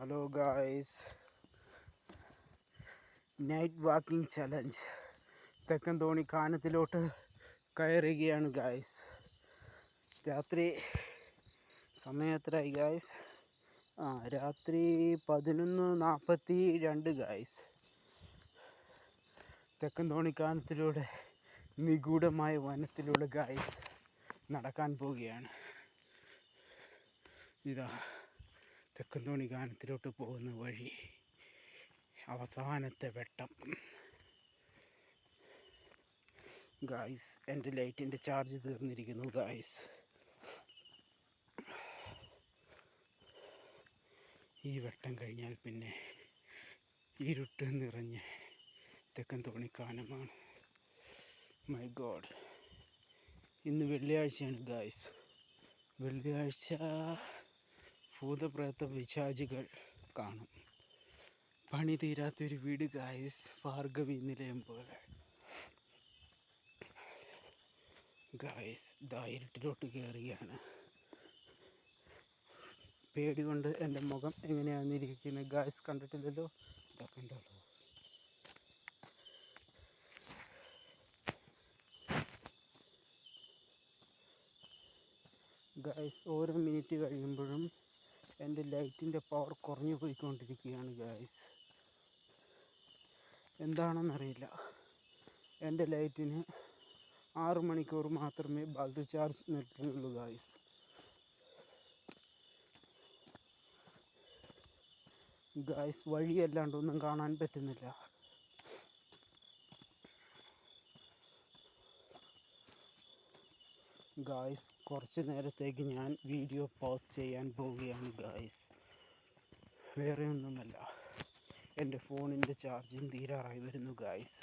Hello guys night walking challenge തെക്കൻ തോണി കാനത്തിലോട്ട് കയറുകയാണ് ഗായ്സ് രാത്രി സമയം എത്രയായി ഗായ്സ് ആ രാത്രി പതിനൊന്ന് നാൽപ്പത്തി രണ്ട് ഗായ്സ് തെക്കൻ തോണി കാനത്തിലൂടെ നിഗൂഢമായ വനത്തിലൂടെ ഗായ്സ് നടക്കാൻ പോവുകയാണ്. ഇതാ. തെക്കൻ തോണി ഗാനത്തിലോട്ട് പോകുന്ന വഴി അവസാനത്തെ വെട്ടം. ഗായ്സ് എന്റെ ലൈറ്റിന്റെ ചാർജ് തീർന്നിരിക്കുന്നു ഗായ്സ് ഈ വെട്ടം കഴിഞ്ഞാൽ പിന്നെ ഇരുട്ട് നിറഞ്ഞ് തെക്കൻ തോണിക്കാനമാണ് മൈ ഗോഡ് ഇന്ന് വെള്ളിയാഴ്ചയാണ് ഗായ്സ് വെള്ളിയാഴ്ച. ഭൂതപ്രേത വിശാചികൾ കാണും. പണി തീരാത്തൊരു വീട് ഗായ്സ് ഭാർഗവി നിലയം പോലെ. ഗായ്സ് ദാ ഇരുട്ടിലോട്ട് കയറുകയാണ് പേടി കൊണ്ട് എന്റെ മുഖം എങ്ങനെയാണെന്നിരിക്കുന്നത് ഗായ്സ് കണ്ടിട്ടില്ലല്ലോ? ഇതാ ഗായ്സ് ഓരോ മിനിറ്റ് കഴിയുമ്പോഴും എന്റെ ലൈറ്റിന്റെ പവർ കുറഞ്ഞു പോയിക്കൊണ്ടിരിക്കുകയാണ് ഗായ്സ് എന്താണെന്നറിയില്ല. എന്റെ ലൈറ്റിന് ആറ് മണിക്കൂർ മാത്രമേ ബാറ്ററി ചാർജ് നിൽക്കുകയുള്ളൂ ഗായ്സ് ഗായ്സ് വഴിയല്ലാണ്ട് ഒന്നും കാണാൻ പറ്റുന്നില്ല. ഗായ്സ് കുറച്ച് നേരത്തേക്ക് ഞാൻ വീഡിയോ പോസ് ചെയ്യാൻ പോവുകയാണ് ഗായ്സ് വേറെ ഒന്നുമല്ല. എന്റെ ഫോണിന്റെ ചാർജിങ് തീരാറായി വരുന്നു ഗായ്സ്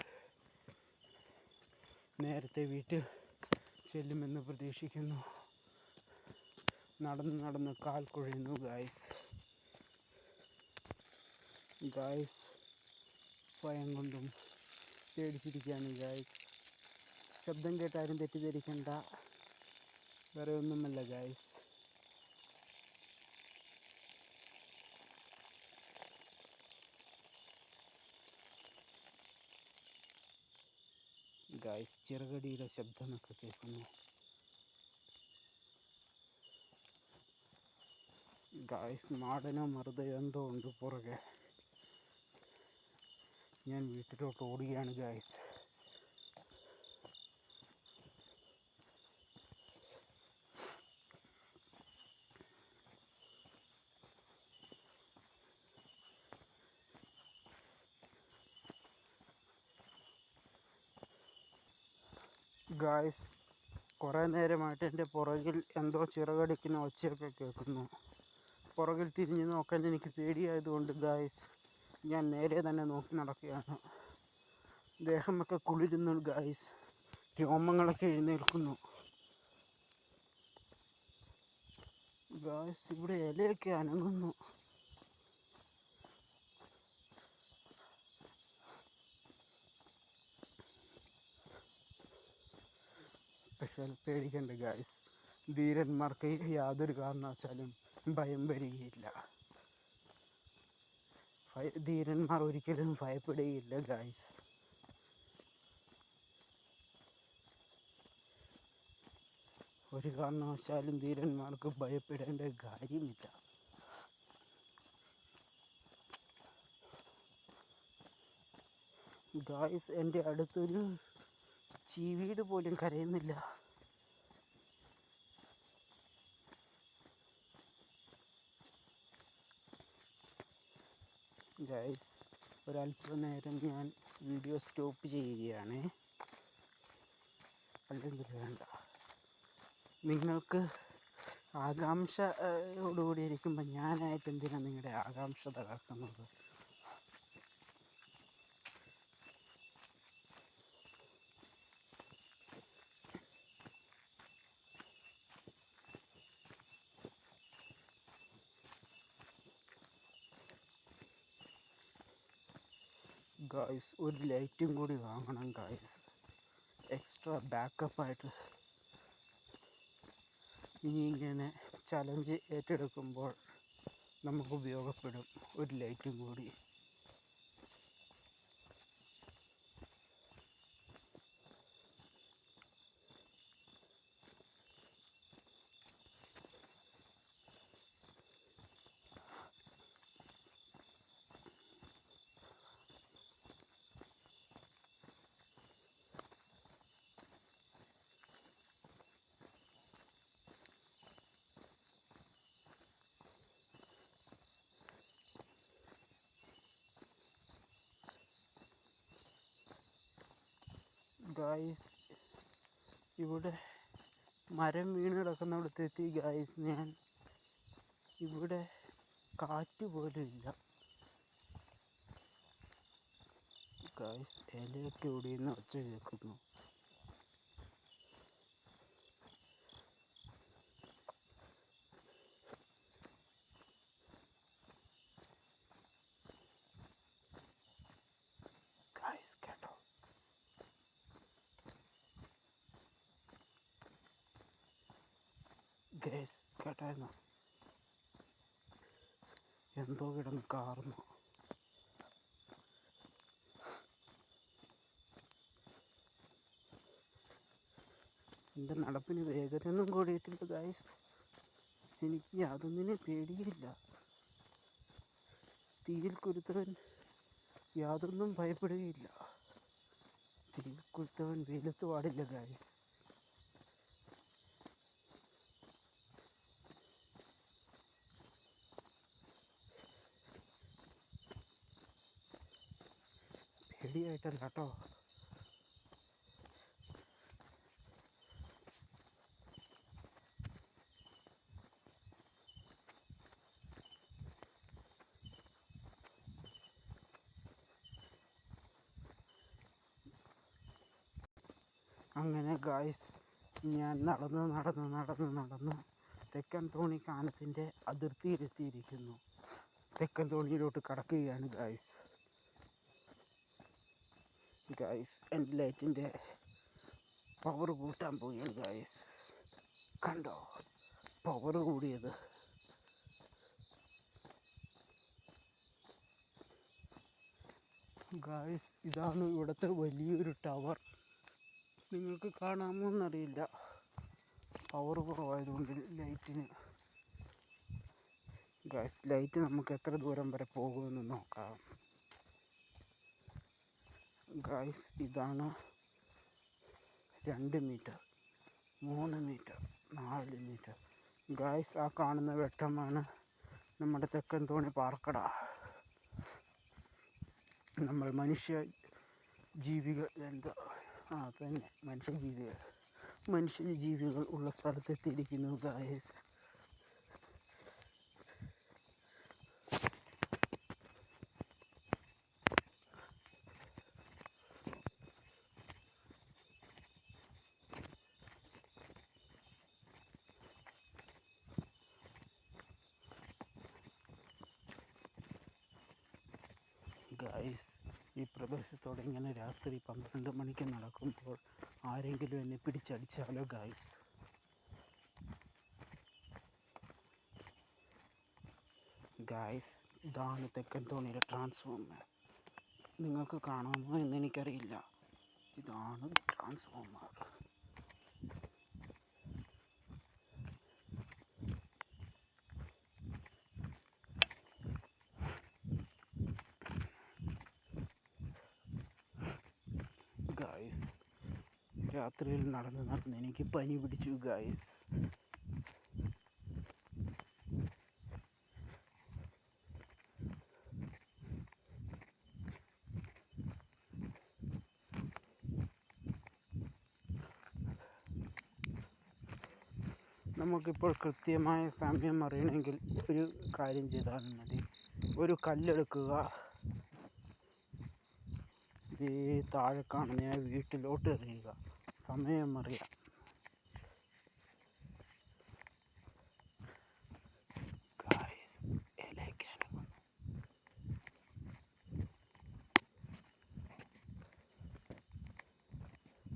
നേരത്തെ വീട്ടിൽ ചെല്ലുമെന്ന് പ്രതീക്ഷിക്കുന്നു. നടന്ന് നടന്ന് കാൽ കുഴയുന്നു ഗായ്സ് ഗായ്സ് ഭയം കൊണ്ടും പേടിച്ചിരിക്കുകയാണ് ഗായ്സ് ശബ്ദം കേട്ടാരും തെറ്റിദ്ധരിക്കണ്ട. വേറെ ഒന്നുമല്ല ഗായ്സ് ഗായ്സ് ചെറുകടിയുടെ ശബ്ദമൊക്കെ കേൾക്കുന്നു ഗായ്സ് മാടനോ മറുതയോ എന്തോ ഉണ്ട് പുറകെ ഞാൻ വീട്ടിലോട്ട് ഓടുകയാണ് ഗായ്സ് ഗായ്സ് കുറേ നേരമായിട്ട് എന്റെ പുറകിൽ എന്തോ ചിറകടിക്കുന്ന ഒച്ചയൊക്കെ കേൾക്കുന്നു. പുറകിൽ തിരിഞ്ഞ് നോക്കാൻ എനിക്ക് പേടിയായതുകൊണ്ട് ഗായ്സ് ഞാൻ നേരെ തന്നെ നോക്കി നടക്കുകയാണ്. ദേഹമൊക്കെ കുളിരുന്നു ഗായ്സ്. രോമങ്ങളൊക്കെ എഴുന്നേൽക്കുന്നു. ഗായ്സ് ഇവിടെ ഇലയൊക്കെ അനങ്ങുന്നു. പക്ഷേ പേടിക്കേണ്ട ഗായ്സ് ധീരന്മാർക്ക് യാതൊരു കാരണവശാലും ഭയം വരികയില്ല. ധീരന്മാർ ഒരിക്കലും ഭയപ്പെടുകയില്ല ഗായ്സ് ഒരു കാരണവശാലും ധീരന്മാർക്ക് ഭയപ്പെടേണ്ട കാര്യമില്ല. ഗായ്സ് എന്റെ അടുത്തൊരു ചീവീട് പോലും കരയുന്നില്ല. ഗൈസ് ഒരല്പനേരം ഞാൻ വീഡിയോ സ്റ്റോപ്പ് ചെയ്യുകയാണ്. അല്ലെങ്കിൽ വേണ്ട. നിങ്ങൾക്ക് ആകാംക്ഷയോടുകൂടി ഇരിക്കുമ്പോൾ ഞാനായിട്ട് എന്തിനാണ് നിങ്ങളുടെ ആകാംക്ഷ തകർക്കുന്നത്? ഗായ്സ് ഒരു ലൈറ്റും കൂടി വാങ്ങണം ഗായ്സ് എക്സ്ട്രാ ബാക്കപ്പായിട്ട് ഇനി ഇങ്ങനെ ചലഞ്ച് ഏറ്റെടുക്കുമ്പോൾ നമുക്ക് ഉപയോഗപ്പെടും ഒരു ലൈറ്റും കൂടി. ഗായ്സ് ഇവിടെ മരം വീണ് കിടക്കുന്നിടത്തെത്തി ഗായ്സ് ഞാൻ. ഇവിടെ കാറ്റ് പോലും ഇല്ല. ഗായ്സ് ഇലയൊക്കെ ഒടിയുന്ന ഒച്ച കേൾക്കുന്നു ഗായ്സ് കേട്ടോ ഗേസ് കേട്ടായിരുന്നു? എന്തോ കിടന്ന് കാർന്നു എന്റെ നടപ്പിന് വേഗതയൊന്നും കൂടിയിട്ടില്ല ഗായ്സ് എനിക്ക് യാതൊന്നിനെ പേടിയില്ല തീയിൽ കുരുത്തവൻ യാതൊന്നും ഭയപ്പെടുകയില്ല. തീയിൽ കുരുത്തവൻ വെയിലത്ത് പാടില്ല ഗായ്സ് പേടിയായിട്ടല്ല കേട്ടോ അങ്ങനെ ഗായ്സ് ഞാൻ നടന്ന് നടന്ന് നടന്ന് നടന്ന് തെക്കൻ തോണി കാനത്തിന്റെ അതിർത്തിയിലെത്തിയിരിക്കുന്നു. തെക്കൻ തോണിയിലോട്ട് കടക്കുകയാണ് ഗായ്സ് ഗായ്സ് എന്റെ ലൈറ്റിന്റെ പവർ കൂട്ടാൻ പോവുകയാണ് ഗായ്സ് കണ്ടോ പവർ കൂടിയത് ഗായ്സ് ഇതാണ് ഇവിടുത്തെ വലിയൊരു ടവർ നിങ്ങൾക്ക് കാണാമോ എന്നറിയില്ല പവർ കുറവായതുകൊണ്ട് ലൈറ്റിന് ഗായ്സ് ലൈറ്റ് നമുക്ക് എത്ര ദൂരം വരെ പോകുമെന്ന് നോക്കാം. ഗായ്സ് ഇതാണ് രണ്ട് മീറ്റർ മൂന്ന് മീറ്റർ നാല് മീറ്റർ. ഗായ്സ് ആ കാണുന്ന വെട്ടമാണ് നമ്മുടെ തെക്കൻ തോണി പാർക്കട നമ്മൾ മനുഷ്യ ജീവികൾ എന്താ? ആ തന്നെ മനുഷ്യജീവികൾ. മനുഷ്യജീവികൾ ഉള്ള സ്ഥലത്തെത്തിയിരിക്കുന്നു ഗായസ്. ഗായ്സ് ഈ പ്രദേശത്തോടെ ഇങ്ങനെ രാത്രി പന്ത്രണ്ട് മണിക്ക് നടക്കുമ്പോൾ ആരെങ്കിലും എന്നെ പിടിച്ചടിച്ചാലോ ഗായ്സ് ഗായ്സ് ഇതാണ് തെക്കൻ തോണിയുടെ ട്രാൻസ്ഫോമർ നിങ്ങൾക്ക് കാണാമോ എന്ന് എനിക്കറിയില്ല. ഇതാണ് ട്രാൻസ്ഫോമർ ഗായ്സ് രാത്രിയിൽ നടന്ന് നടന്ന് എനിക്ക് പനി പിടിച്ചു ഗായ്സ് നമുക്കിപ്പോൾ കൃത്യമായ സമയം അറിയണമെങ്കിൽ ഒരു കാര്യം ചെയ്താൽ മതി. ഒരു കല്ലെടുക്കുക. ഈ താഴെ കാണുന്ന വീട്ടിലോട്ട് എറിയുക. സമയം അറിയാം.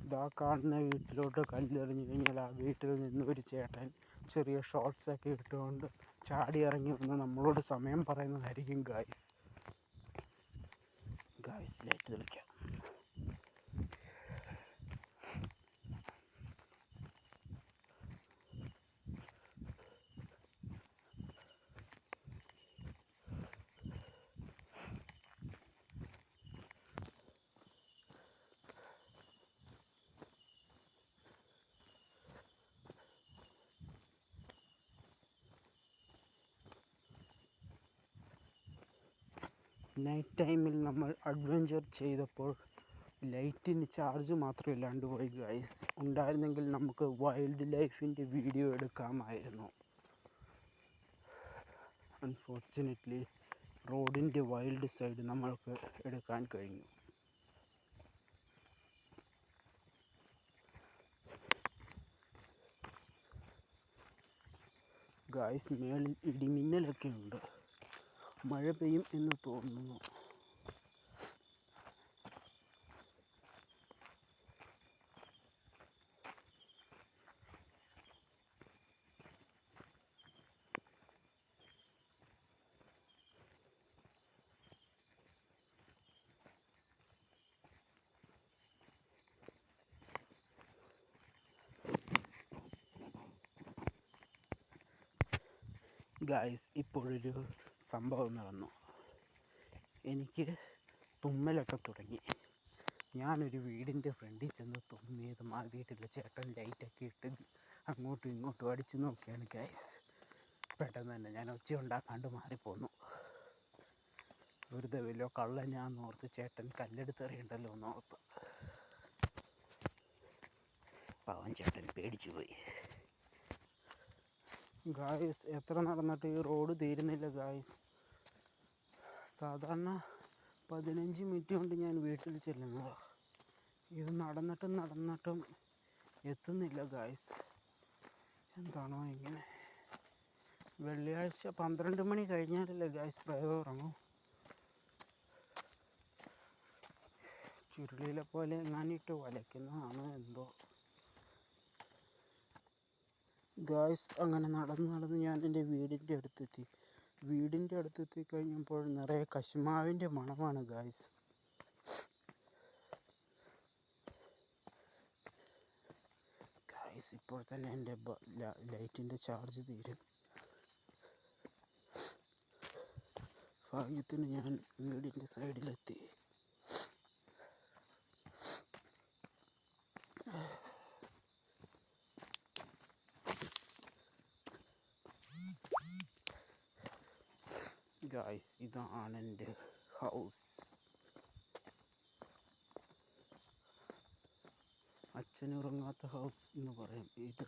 ഇതാ കാണുന്ന വീട്ടിലോട്ട് കല്ലെറിഞ്ഞു കഴിഞ്ഞാൽ ആ വീട്ടിൽ നിന്ന് ഒരു ചേട്ടൻ ചെറിയ ഷോർട്സ് ഒക്കെ ഇട്ടുകൊണ്ട് ചാടി ഇറങ്ങി വന്ന് നമ്മളോട് സമയം പറയുന്നതായിരിക്കും ഗായ്സ് ഗായ്സ് ലൈറ്റ് തെളിക്കാം. നൈറ്റ് ടൈമിൽ നമ്മൾ അഡ്വഞ്ചർ ചെയ്തപ്പോൾ ലൈറ്റിന് ചാർജ് മാത്രമേ ഇല്ലാണ്ട് പോയി ഗൈസ് ഉണ്ടായിരുന്നെങ്കിൽ നമുക്ക് വൈൽഡ് ലൈഫിന്റെ വീഡിയോ എടുക്കാമായിരുന്നു. അൺഫോർച്ചുനേറ്റ്ലി റോഡിന്റെ വൈൽഡ് സൈഡ് നമ്മൾക്ക് എടുക്കാൻ കഴിഞ്ഞു. ഗായ്സ് മേളിൽ ഇടിമിന്നലൊക്കെ ഉണ്ട്. മഴ പെയ്യും എന്ന് തോന്നുന്നു. ഗായ്സ് ഇപ്പോഴൊരു സംഭവം നടന്നു എനിക്ക് തുമ്മലൊക്കെ തുടങ്ങി. ഞാനൊരു വീടിന്റെ ഫ്രണ്ടിൽ ചെന്ന് തുമ്മിയത് മാറിയിട്ടില്ല ചേട്ടൻ ലൈറ്റൊക്കെ ഇട്ട് അങ്ങോട്ടും ഇങ്ങോട്ടും അടിച്ചു നോക്കിയാണ് ഗൈസ് പെട്ടെന്ന് തന്നെ ഞാൻ ഒച്ച ഉണ്ടാക്കാണ്ട് മാറിപ്പോന്നു. വെറുതെ വല്ലോ കള്ള ഞാൻ ഓർത്ത് ചേട്ടൻ കല്ലെടുത്തെറിയണ്ടല്ലോ എന്ന് ഓർത്ത്. ചേട്ടൻ പേടിച്ചു പോയി. ഗായ്സ് എത്ര നടന്നിട്ട് ഈ റോഡ് തീരുന്നില്ല ഗായ്സ് സാധാരണ പതിനഞ്ച് മിനിറ്റ് കൊണ്ട് ഞാൻ വീട്ടിൽ ചെല്ലുന്നത്. ഇത് നടന്നിട്ടും നടന്നിട്ടും എത്തുന്നില്ല ഗായ്സ് എന്താണോ ഇങ്ങനെ? വെള്ളിയാഴ്ച പന്ത്രണ്ട് മണി കഴിഞ്ഞാലല്ലേ ഗായ്സ് പ്രയോഗം ഇറങ്ങും ചുരുളിയിലെ പോലെ എങ്ങാനിട്ട് വലയ്ക്കുന്നതാണ് എന്തോ? ഗായ്സ് അങ്ങനെ നടന്ന് നടന്ന് ഞാൻ എന്റെ വീടിന്റെ അടുത്തെത്തി. വീടിന്റെ അടുത്തെത്തി കഴിഞ്ഞപ്പോൾ നിറയെ കശുമാവിന്റെ മണമാണ് ഗായ്സ്. ഗായ്സ് ഇപ്പോൾ തന്നെ എന്റെ ലൈറ്റിന്റെ ചാർജ് തീരും. ഭാഗ്യത്തിന് ഞാൻ വീടിന്റെ സൈഡിലെത്തി. ഗായ്സ് ഇതാണ് എന്റെ ഹൗസ് അച്ഛൻ ഉറങ്ങാത്ത ഹൗസ് എന്ന് പറയും. ഇത്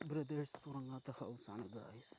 ബ്രദേഴ്സ് ഉറങ്ങാത്ത ഹൗസാണ് ഗായ്സ്